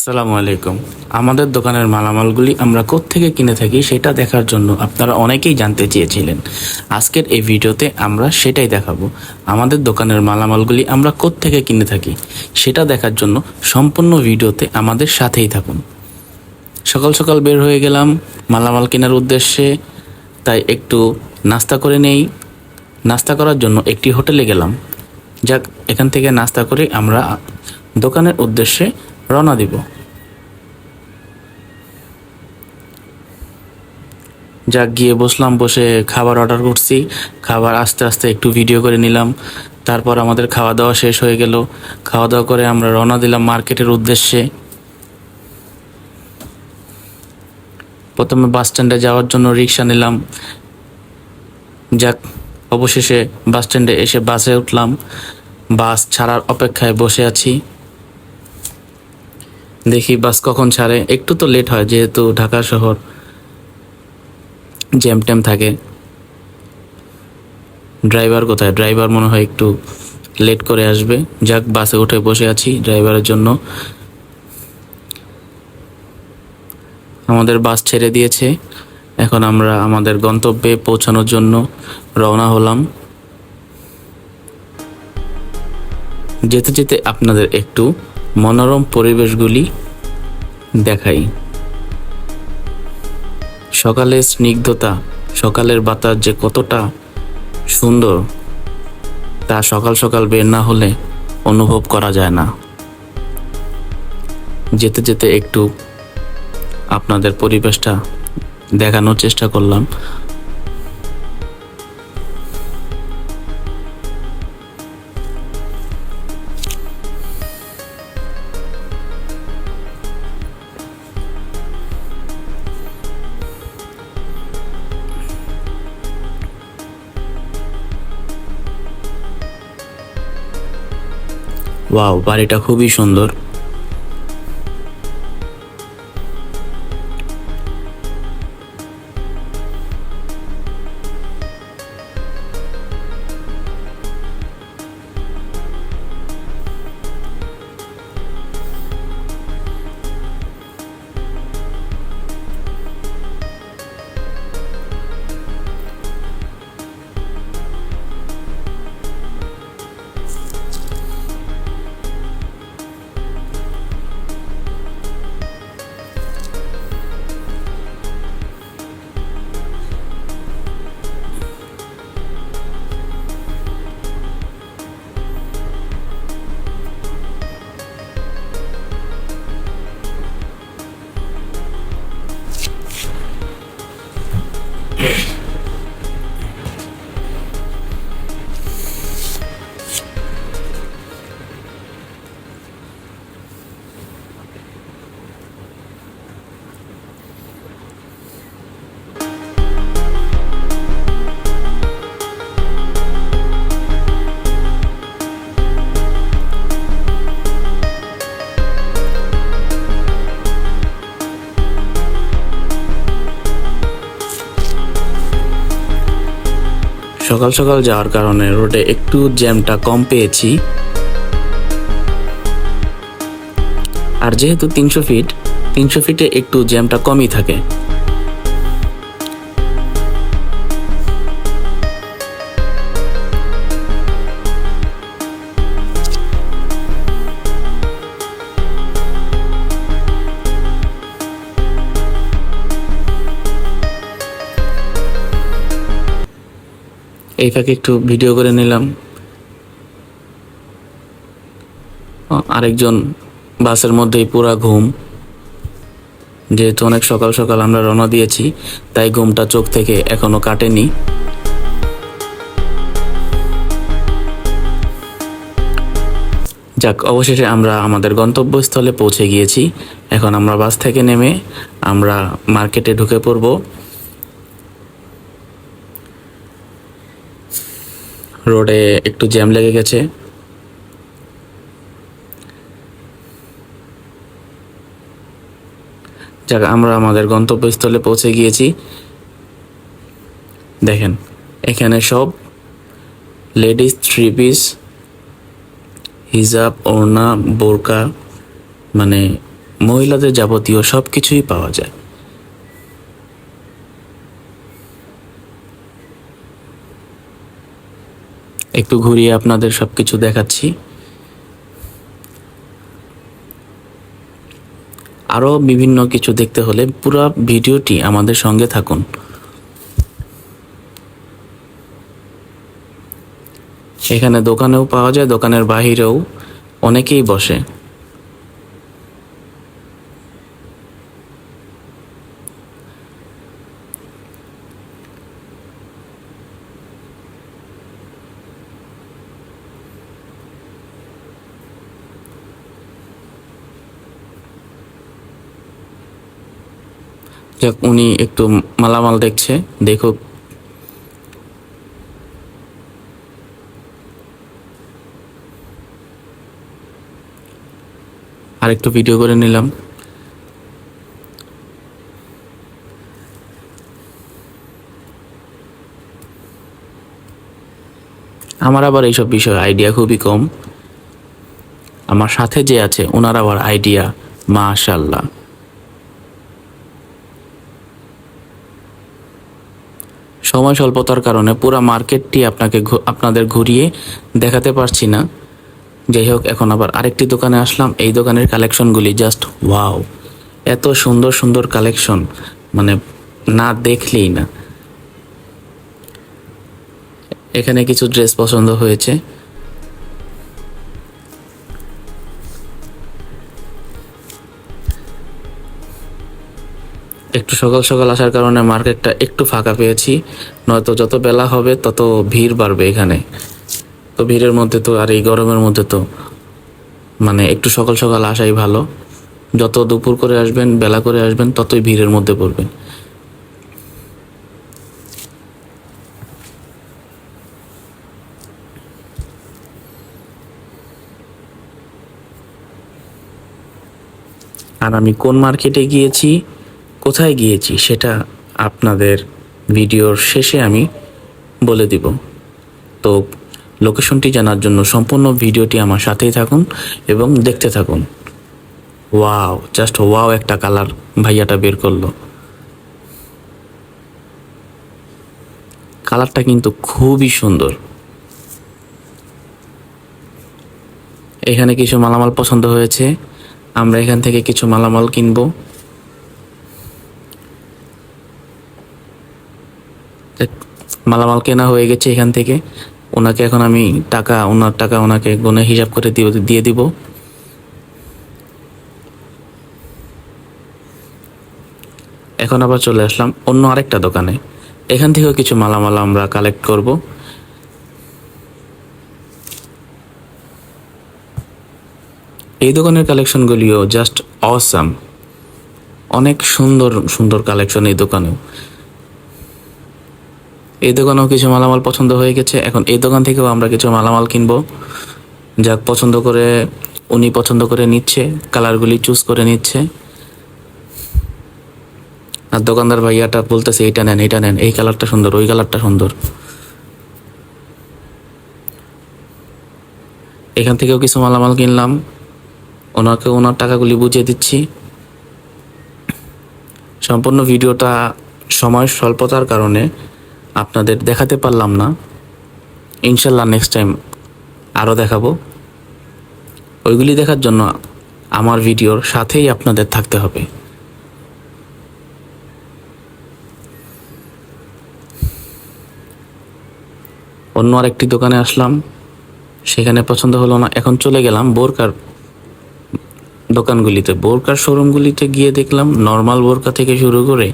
আসসালামু আলাইকুম। আমাদের দোকানের মালামালগুলি আমরা কোত্থেকে কিনে থাকি সেটা দেখার জন্য আপনারা অনেকেই জানতে চেয়েছিলেন। আজকের এই ভিডিওতে আমরা সেটাই দেখাবো। আমাদের দোকানের মালামালগুলি আমরা কোত্থেকে কিনে থাকি সেটা দেখার জন্য সম্পূর্ণ ভিডিওতে আমাদের সাথেই থাকুন। সকাল সকাল বের হয়ে গেলাম মালামাল কেনার উদ্দেশ্যে, তাই একটু নাস্তা করে নেই। নাস্তা করার জন্য একটি হোটেলে গেলাম। যাক, এখান থেকে নাস্তা করে আমরা দোকানের উদ্দেশ্যে রওনা দিব। যাক, গিয়ে বসলাম, বসে খাবার অর্ডার করছি। খাবার আস্তে আস্তে একটু ভিডিও করে নিলাম। তারপর আমাদের খাওয়া দাওয়া শেষ হয়ে গেল। খাওয়া দাওয়া করে আমরা রওনা দিলাম মার্কেটের উদ্দেশ্যে। প্রথমে বাস স্ট্যান্ডে যাওয়ার জন্য রিক্সা নিলাম। যাক, অবশেষে বাস স্ট্যান্ডে এসে বাসে উঠলাম। বাস ছাড়ার অপেক্ষায় বসে আছি। দেখি বাস কখন ছাড়ে। একটু তো লেট হয়, যেহেতু ঢাকা শহর জ্যাম ট্যাম থাকে। ড্রাইভার কোথায়? ড্রাইভার মনে হয় একটু লেট করে আসবে। যাক, বাসে উঠে বসে আছি ড্রাইভারের জন্য। আমাদের বাস ছেড়ে দিয়েছে। এখন আমরা আমাদের গন্তব্যে পৌঁছানোর জন্য রওনা হলাম। যেতে যেতে আপনাদের একটু মনোরম পরিবেশগুলি দেখাই। সকালের স্নিগ্ধতা, সকালের বাতাস যে কতটা সুন্দর, তা সকাল সকাল বের না হলে অনুভব করা যায় না। যেতে যেতে একটু আপনাদের পরিবেশটা দেখানোর চেষ্টা করলাম। ওয়াও বাড়িটা খুবই সুন্দর। সকাল সকাল যাওয়ার কারণে রোডে একটু জ্যামটা কম পেয়েছি। আর যেহেতু তিনশো ফিট তিনশো ফিটে একটু জ্যামটা কমই থাকে। এই ফাঁকে একটু ভিডিও করে নিলাম। আরেকজন বাসের মধ্যেই পুরা ঘুম। যেহেতু অনেক সকাল সকাল আমরা রওনা দিয়েছি, তাই ঘুমটা চোখ থেকে এখনও কাটেনি। যাক, অবশেষে আমরা আমাদের গন্তব্যস্থলে পৌঁছে গিয়েছি। এখন আমরা বাস থেকে নেমে আমরা মার্কেটে ঢুকে পড়ব। রোডে একটু জ্যাম লেগে গেছে। যাক, আমরা আমাদের গন্তব্যস্থলে পৌঁছে গিয়েছি। দেখেন, এখানে সব লেডিস থ্রি পিস, হিজাব, ওড়না, বোরকা মানে মহিলাদের যাবতীয় সব কিছুই পাওয়া যায়। একটু ঘুরিয়ে আপনাদের সব কিছু দেখাচ্ছি। আরও বিভিন্ন কিছু দেখতে হলে পুরো ভিডিওটি আমাদের সঙ্গে থাকুন। এখানে দোকানেও পাওয়া যায়, দোকানের বাহিরেও অনেকেই বসে। যাক, উনি একটু মালামাল দেখছে, দেখুক। আর একটু ভিডিও করে নিলাম। আমার আবার এইসব বিষয়ে আইডিয়া খুবই কম। আমার সাথে যে আছে, ওনার আবার আইডিয়া মাশাল্লাহ সময় স্বল্পতার কারণে পুরো মার্কেটটি আপনাকে আপনাদের ঘুরিয়ে দেখাতে পারছি না। যাই হোক, এখন আবার আরেকটি দোকানে আসলাম। এই দোকানের কালেকশনগুলি জাস্ট ওয়াও এত সুন্দর সুন্দর কালেকশন মানে না দেখলেই না। এখানে কিছু ড্রেস পছন্দ হয়েছে। একটু সকাল সকাল আসার কারণে মার্কেটটা একটু ফাঁকা পেয়েছি। নয়তো যত বেলা হবে, তত ভিড় বাড়বে এখানে। তো ভিড়ের মধ্যে তো, আর এই গরমের মধ্যে তো মানে একটু সকাল সকাল আসাই ভালো। যত দুপুর করে আসবেন, বেলা করে আসবেন, ততই ভিড়ের মধ্যে পড়বেন। আর আমি কোন মার্কেটে গিয়েছি? কোথায় গিয়েছি সেটা আপনাদের ভিডিওর শেষে আমি বলে দিব। তো লোকেশনটি জানার জন্য সম্পূর্ণ ভিডিওটি আমার সাথেই থাকুন এবং দেখতে থাকুন। ওয়াও, জাস্ট ওয়াও একটা কালার ভাইয়াটা বের করল। কালারটা কিন্তু খুবই সুন্দর। এখানে কিছু মালামাল পছন্দ হয়েছে। আমরা এখান থেকে কিছু মালামাল কিনবো। মালামাল কেনা হয়ে গেছে এখান থেকে। ওনাকে এখন আমি টাকা, ওনার টাকা ওনাকে গুনে হিসাব করে দিয়ে দিব। এখন আবার চলে আসলাম অন্য আরেকটা দোকানে। এখান থেকেও কিছু মালামাল আমরা কালেক্ট করব। এই দোকানের কালেকশনগুলিও জাস্ট অসাম অনেক সুন্দর সুন্দর কালেকশন এই দোকানেও। এই দোকানেও কিছু মালামাল পছন্দ হয়ে গেছে। এখন এই দোকান থেকেও আমরা কিছু মালামাল কিনবো। যাক, পছন্দ করে উনি পছন্দ করে নিচ্ছে, কালারগুলি চুজ করে নিচ্ছে। আর দোকানদার ভাইয়াটা বলতেছে, এইটা নেন এইটা নেন, এই কালারটা সুন্দর, ওই কালারটা সুন্দর। এখান থেকেও কিছু মালামাল কিনলাম। ওনাকে, ওনার টাকাগুলি বুঝিয়ে দিচ্ছি। সম্পূর্ণ ভিডিওটা সময় স্বল্পতার কারণে আপনাদের দেখাতে পারলাম না। ইনশাল্লাহ নেক্সট টাইম আরও দেখাবো। ওইগুলি দেখার জন্য আমার ভিডিওর সাথেই আপনাদের থাকতে হবে। অন্য আরেকটি দোকানে আসলাম। সেখানে পছন্দ হলো না, এখন চলে গেলাম বোরকার দোকানগুলিতে। বোরকার শোরুমগুলিতে গিয়ে দেখলাম নর্মাল বোরকা থেকে শুরু করে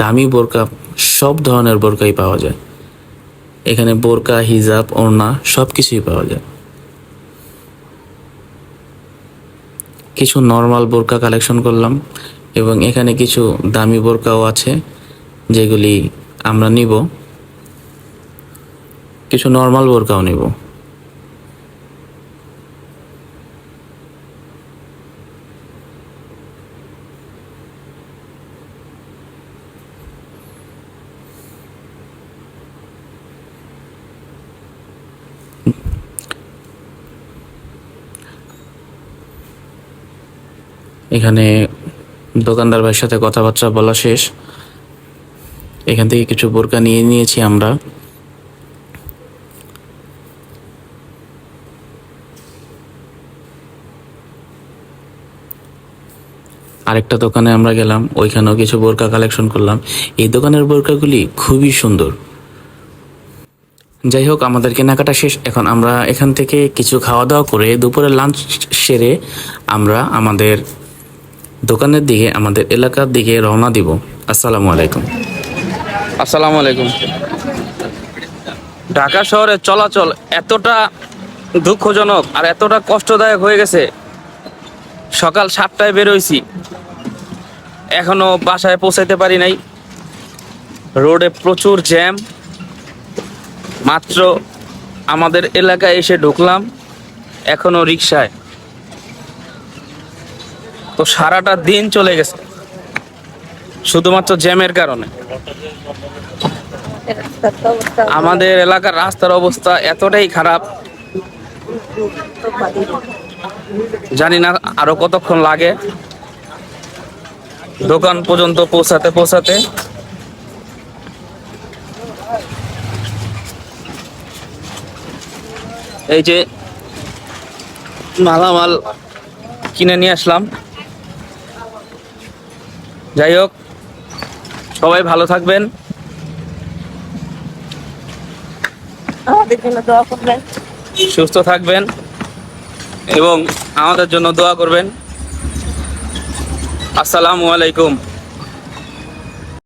দামি বোরকা সব ধরনের বোরকাই পাওয়া যায়। এখানে বোরকা, হিজাব, ওড়না সব কিছুই পাওয়া যায়। কিছু নর্মাল বোরকা কালেকশন করলাম এবং এখানে কিছু দামি বোরকাও আছে, যেগুলি আমরা নিব। কিছু নর্মাল বোরকাও নিব। এখানে দোকানদার ভাইয়ের সাথে কথাবার্তা বলা শেষ। এখান থেকে কিছু বোরকা নিয়ে নিয়েছি আমরা। আরেকটা দোকানে আমরা গেলাম, ওইখানেও কিছু বোরকা কালেকশন করলাম। এই দোকানের বোরকাগুলি খুবই সুন্দর। যাই হোক, আমাদের কেনাকাটা শেষ। এখন আমরা এখান থেকে কিছু খাওয়া দাওয়া করে দুপুরে লাঞ্চ সেরে আমরা আমাদের দোকানের দিকে, আমাদের এলাকার দিকে রওনা দিব। আসসালামু আলাইকুম। আসসালামু আলাইকুম। ঢাকা শহরে চলাচল এতটা দুঃখজনক আর এতটা কষ্টদায়ক হয়ে গেছে। সকাল সাতটায় বেরোইছি এখনও বাসায় পৌঁছাইতে পারি নাই। রোডে প্রচুর জ্যাম। মাত্র আমাদের এলাকায় এসে ঢুকলাম। এখনও রিক্সায় তো সারাটা দিন চলে গেছে। শুধুমাত্র জ্যামের কারণে। আমাদের এলাকার রাস্তার অবস্থা এতটাই খারাপ। জানি না আরও কতক্ষণ লাগে। দোকান পর্যন্ত পৌঁছাতে পৌঁছাতে। এই যে মালামাল কিনে নিয়ে আসলাম। যাই হোক সবাই ভালো থাকবেন। আমাদের জন্য দোয়া করবেন। সুস্থ থাকবেন এবং আমাদের জন্য দোয়া করবেন। আসসালামু আলাইকুম।